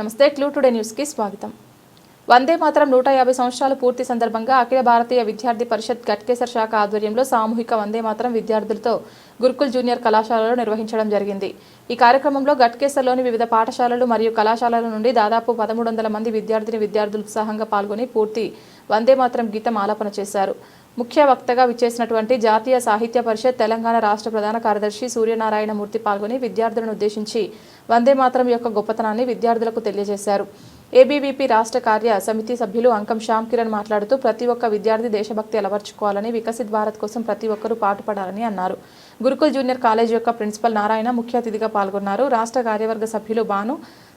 నమస్తే clue today న్యూస్కి స్వాగతం. వందే మాత్రం నూట యాభై సంవత్సరాలు పూర్తి సందర్భంగా అఖిల భారతీయ విద్యార్థి పరిషత్ గట్కేసర్ శాఖ ఆధ్వర్యంలో సామూహిక వందే మాత్రం విద్యార్థులతో గురుకుల్ జూనియర్ కళాశాలలో నిర్వహించడం జరిగింది. ఈ కార్యక్రమంలో గట్కేసర్లోని వివిధ పాఠశాలలు మరియు కళాశాలల నుండి దాదాపు పదమూడు వందల మంది విద్యార్థిని విద్యార్థులు ఉత్సాహంగా పాల్గొని పూర్తి వందే మాత్రం గీతం ఆలాపన చేశారు. ముఖ్య వక్తగా విచ్చేసినటువంటి జాతీయ సాహిత్య పరిషత్ తెలంగాణ రాష్ట్ర ప్రధాన కార్యదర్శి సూర్యనారాయణ మూర్తి పాల్గొని విద్యార్థులను ఉద్దేశించి వందే మాత్రం యొక్క గొప్పతనాన్ని విద్యార్థులకు తెలియజేశారు. ఏబీవీపీ రాష్ట్ర కార్య సమితి సభ్యులు అంకం శ్యామ్ కిరణ్ మాట్లాడుతూ ప్రతి ఒక్క విద్యార్థి దేశభక్తి అలవర్చుకోవాలని వికసిత్ భారత్ కోసం ప్రతి ఒక్కరూ పాటుపడాలని అన్నారు. గురుకుల్ జూనియర్ కాలేజ్ యొక్క ప్రిన్సిపల్ నారాయణ ముఖ్య అతిథిగా పాల్గొన్నారు. రాష్ట్ర కార్యవర్గ సభ్యులు Bhanu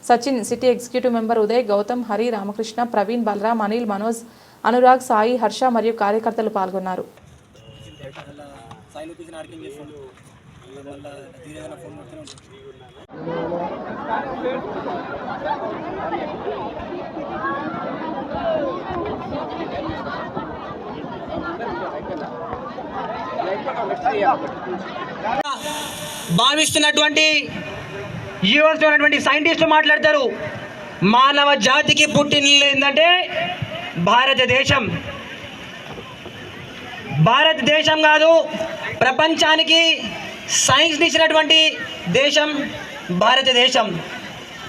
Sachin city executive member Uday Gautam Hari Ramakrishna Praveen Balaram Anil Manoj Anurag Sai Harsha మరియు కార్యకర్తలు పాల్గొన్నారు. భావిస్తున్నటువంటి యూఎస్ ఉన్నటువంటి సైంటిస్టులు మాట్లాడతారు. మానవ జాతికి పుట్టినిల్లు ఏంటంటే భారతదేశం. భారతదేశం కాదు ప్రపంచానికి సైన్స్ని ఇచ్చినటువంటి దేశం భారతదేశం.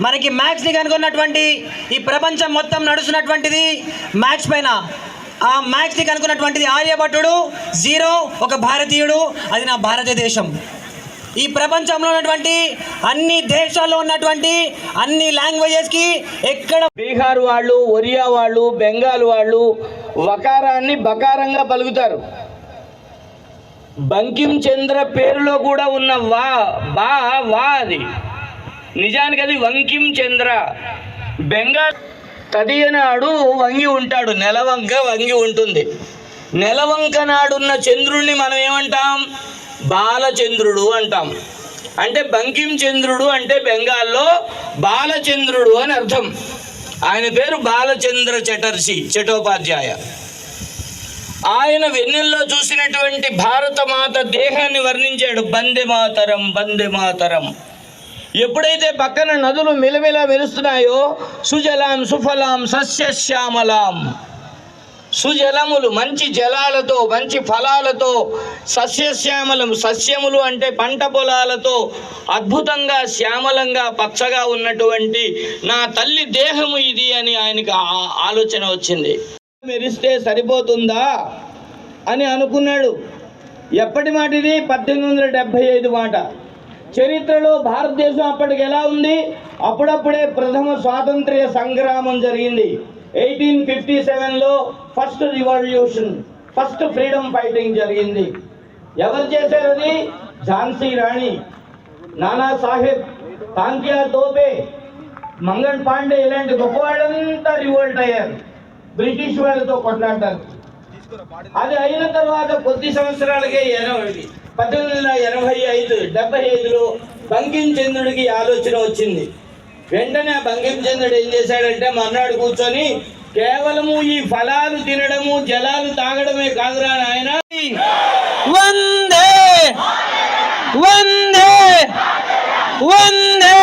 మనకి మ్యాథ్స్ని కనుగొన్నటువంటి ఈ ప్రపంచం మొత్తం నడుస్తున్నటువంటిది మ్యాథ్స్ పైన. ఆ మ్యాథ్స్ని కనుగొన్నటువంటిది ఆర్యభట్టుడు జీరో ఒక భారతీయుడు అది నా భారతదేశం. ఈ ప్రపంచంలో ఉన్నటువంటి అన్ని దేశాల్లో ఉన్నటువంటి అన్ని లాంగ్వేజెస్కి ఎక్కడ బీహార్ వాళ్ళు ఒరియా వాళ్ళు బెంగాల్ వాళ్ళు వకారాన్ని బకారంగా పలుకుతారు. బంకిం చంద్ర పేరులో కూడా ఉన్న వా బా వా అది. నిజానికి అది వంకిం చంద్ర బెంగాల్ తదియనాడు వంగి ఉంటాడు నెలవంక వంగి ఉంటుంది. నెలవంక నాడున్న చంద్రుడిని మనం ఏమంటాం? బాలచంద్రుడు అంటాం. అంటే బంకించంద్రుడు అంటే బెంగాల్లో బాలచంద్రుడు అని అర్థం. ఆయన పేరు బాలచంద్ర చటర్జీ చటోపాధ్యాయ. ఆయన వెన్నెల్లో చూసినటువంటి భారత మాత దేహాన్ని వర్ణించాడు. బందె మాతరం బందె మాతరం. ఎప్పుడైతే పక్కన నదులు మిలమిల మెరుస్తున్నాయో సుజలాం సుఫలాం సస్యశ్యామలాం. సుజలములు మంచి జలాలతో మంచి ఫలాలతో సస్యశ్యామలం సస్యములు అంటే పంట పొలాలతో అద్భుతంగా శ్యామలంగా పచ్చగా ఉన్నటువంటి నా తల్లి దేహము ఇది అని ఆయనకి ఆలోచన వచ్చింది. మెరిస్తే సరిపోతుందా అని అనుకున్నాడు. ఎప్పటి మాట ఇది పద్దెనిమిది వందల డెబ్భై ఐదు మాట. చరిత్రలో భారతదేశం అప్పటికి ఎలా ఉంది? అప్పుడప్పుడే ప్రథమ స్వాతంత్ర్య సంగ్రామం జరిగింది. ఎయిటీన్ ఫిఫ్టీ సెవెన్లో first revolution first freedom fighting జరిగింది. ఎవరు చేశారని అది? ఝాన్సీ రాణి నానా సాహెబ్ తాంకియా తోపే మంగళ్ పాండే ఇలాంటి గొప్ప వాళ్ళంతా రివోల్ట్ అయ్యారు. బ్రిటిష్ వాళ్ళతో కొట్లాడారు అది అయిన తర్వాత కొద్ది సంవత్సరాలకే ఎనభై పద్దెనిమిది వందల ఎనభై ఐదు డెబ్బై ఐదులో బంకిం చంద్రుడికి ఆలోచన వచ్చింది. వెంటనే ఆ బంకిం చంద్రుడు ఏం చేశాడంటే మర్నాడు కూర్చొని కేవలము ఈ ఫలాలు తినడము జలాలు తాగడమే కాదురా ఆయన వందే! వందే! వందే!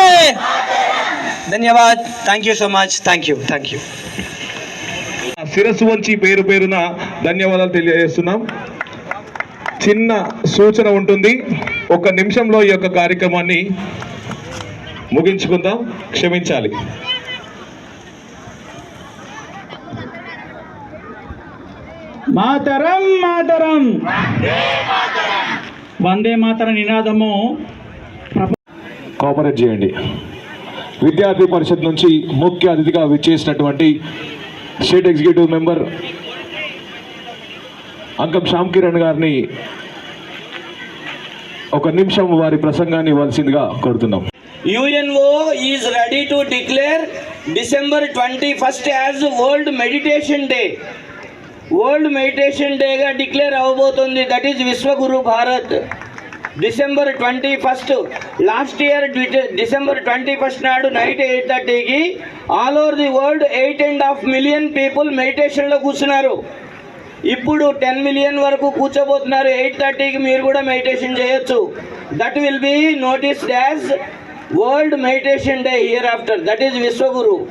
ధన్యవాద్. Thank you so much thank you thank you శిరస్సు వంచి పేరు పేరున ధన్యవాదాలు తెలియజేస్తున్నాం. చిన్న సూచన ఉంటుంది. ఒక నిమిషంలో ఈ యొక్క కార్యక్రమాన్ని ముగించుకుందాం. క్షమించాలి. మాతరం మాతరం. వందే మాతర నినాదము. కోఆపరేట్ చేయండి. విద్యార్థి పరిషత్ నుంచి ముఖ్య అతిథిగా విచ్చేసినటువంటి state executive member Ankam Shyam Kiran గారిని ఒక నిమిషం వారి ప్రసంగాన్ని ఇవ్వాల్సిందిగా కోరుతున్నాం. UNO is ready to declare December twenty first as world meditation day world meditation డేగా డిక్లేర్ అవ్వబోతుంది that is Vishwaguru Bharat December twenty first last year December twenty first నాడు నైట్ ఎయిట్ థర్టీకి all over the world eight and half million people మెడిటేషన్లో కూర్చున్నారు. ఇప్పుడు ten million వరకు కూర్చోబోతున్నారు. Eight థర్టీకి మీరు కూడా మెడిటేషన్ చేయొచ్చు. That will be notice as world meditation day year after that is Vishwaguru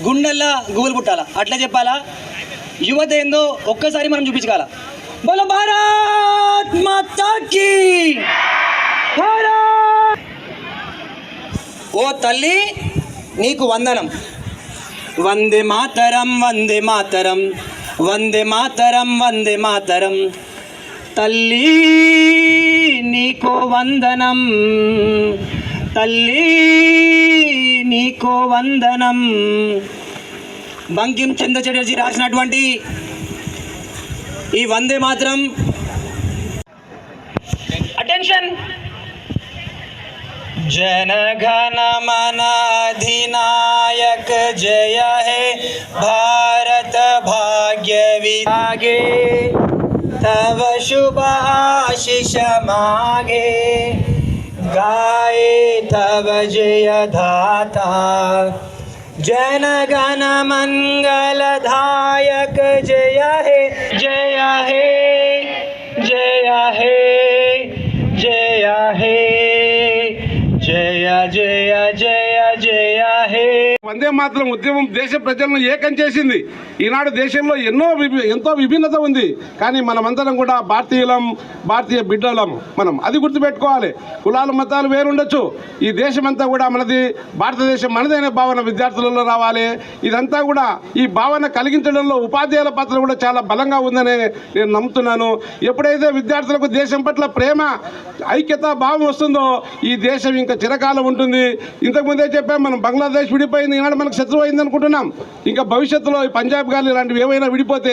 గుండెల్లా గుగులు పుట్టాలా? అట్లా చెప్పాలా? యువత ఏందో ఒక్కసారి మనం చూపించగల. బల భారత్ మాతాకి ఓ తల్లి నీకు వందనం. వందే మాతరం వందే మాతరం. వందే మాతరం వందే మాతరం. తల్లి! నీకో వందనం తల్లి నీకో వందనం బంకిం చంద్ర చటర్జీ రాసినటువంటి ఈ వందే మాత్రం అటెన్షన్ जनगण मन अधिनायक जय हे भारत भाग्य विभागे तव शुभ आशीष मागे गाए तब जय धाता जन गण मंगल धायक जय हे जय हे जय हे जय हे। जय जय जय వందే మాత్రం ఉద్యమం దేశ ప్రజలను ఏకం చేసింది. ఈనాడు దేశంలో ఎన్నో ఎంతో విభిన్నత ఉంది. కానీ మనమందరం కూడా భారతీయులం భారతీయ బిడ్డలం మనం. అది గుర్తుపెట్టుకోవాలి. కులాలు మతాలు వేరుండొచ్చు. ఈ దేశమంతా కూడా మనది భారతదేశం మనదైన భావన విద్యార్థులలో రావాలి. ఇదంతా కూడా ఈ భావన కలిగించడంలో ఉపాధ్యాయుల పాత్ర కూడా చాలా బలంగా ఉందని నేను నమ్ముతున్నాను. ఎప్పుడైతే విద్యార్థులకు దేశం పట్ల ప్రేమ ఐక్యత భావం వస్తుందో ఈ దేశం ఇంకా చిరకాలం ఉంటుంది. ఇంతకుముందే చెప్పాం మనం బంగ్లాదేశ్ విడిపోయింది ఈనాడు మనకు శత్రువు అయింది అనుకుంటున్నాం. ఇంకా భవిష్యత్తులో ఈ పంజాబ్ కానీ ఇలాంటివి ఏవైనా విడిపోతే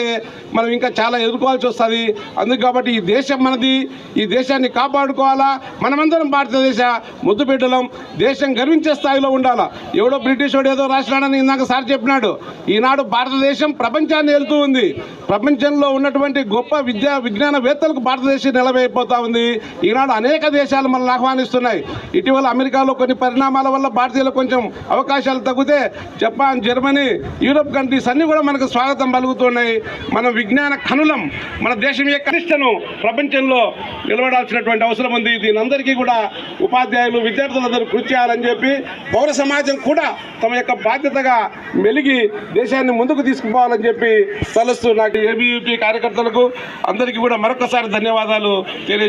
మనం ఇంకా చాలా ఎదుర్కోవాల్సి వస్తుంది. అందుకు కాబట్టి ఈ దేశం మనది ఈ దేశాన్ని కాపాడుకోవాలా? మనమందరం భారతదేశ ముద్దు పెట్టడం దేశం గర్వించే స్థాయిలో ఉండాలా? ఎవడో బ్రిటిష్ వాడు ఏదో రాసినాడని ఇందాక సార్ చెప్పినాడు. ఈనాడు భారతదేశం ప్రపంచాన్ని వెళ్తూ ఉంది. ప్రపంచంలో ఉన్నటువంటి గొప్ప విద్యా విజ్ఞానవేత్తలకు భారతదేశం నిలవైపోతా ఉంది. ఈనాడు అనేక దేశాలు మనల్ని ఆహ్వానిస్తున్నాయి. ఇటీవల అమెరికాలో కొన్ని పరిణామాల వల్ల భారతీయులు కొంచెం అవకాశాలు తగ్గితే జపాన్ జర్మనీ యూరోప్ కంట్రీస్ అన్ని కూడా మనకు స్వాగతం పలుకుతున్నాయి. మన విజ్ఞాన కనులం మన దేశం యొక్క కనిష్టను ప్రపంచంలో నిలబడాల్సినటువంటి అవసరం ఉంది. దీని అందరికీ కూడా ఉపాధ్యాయులు విద్యార్థులందరూ కృషి చేయాలని చెప్పి పౌర సమాజం కూడా తమ యొక్క బాధ్యతగా మెలిగి దేశాన్ని ముందుకు తీసుకుపోవాలని చెప్పి తలుస్తూ నాకు ఏబీయూపీ కార్యకర్తలకు అందరికీ కూడా మరొకసారి ధన్యవాదాలు తెలియ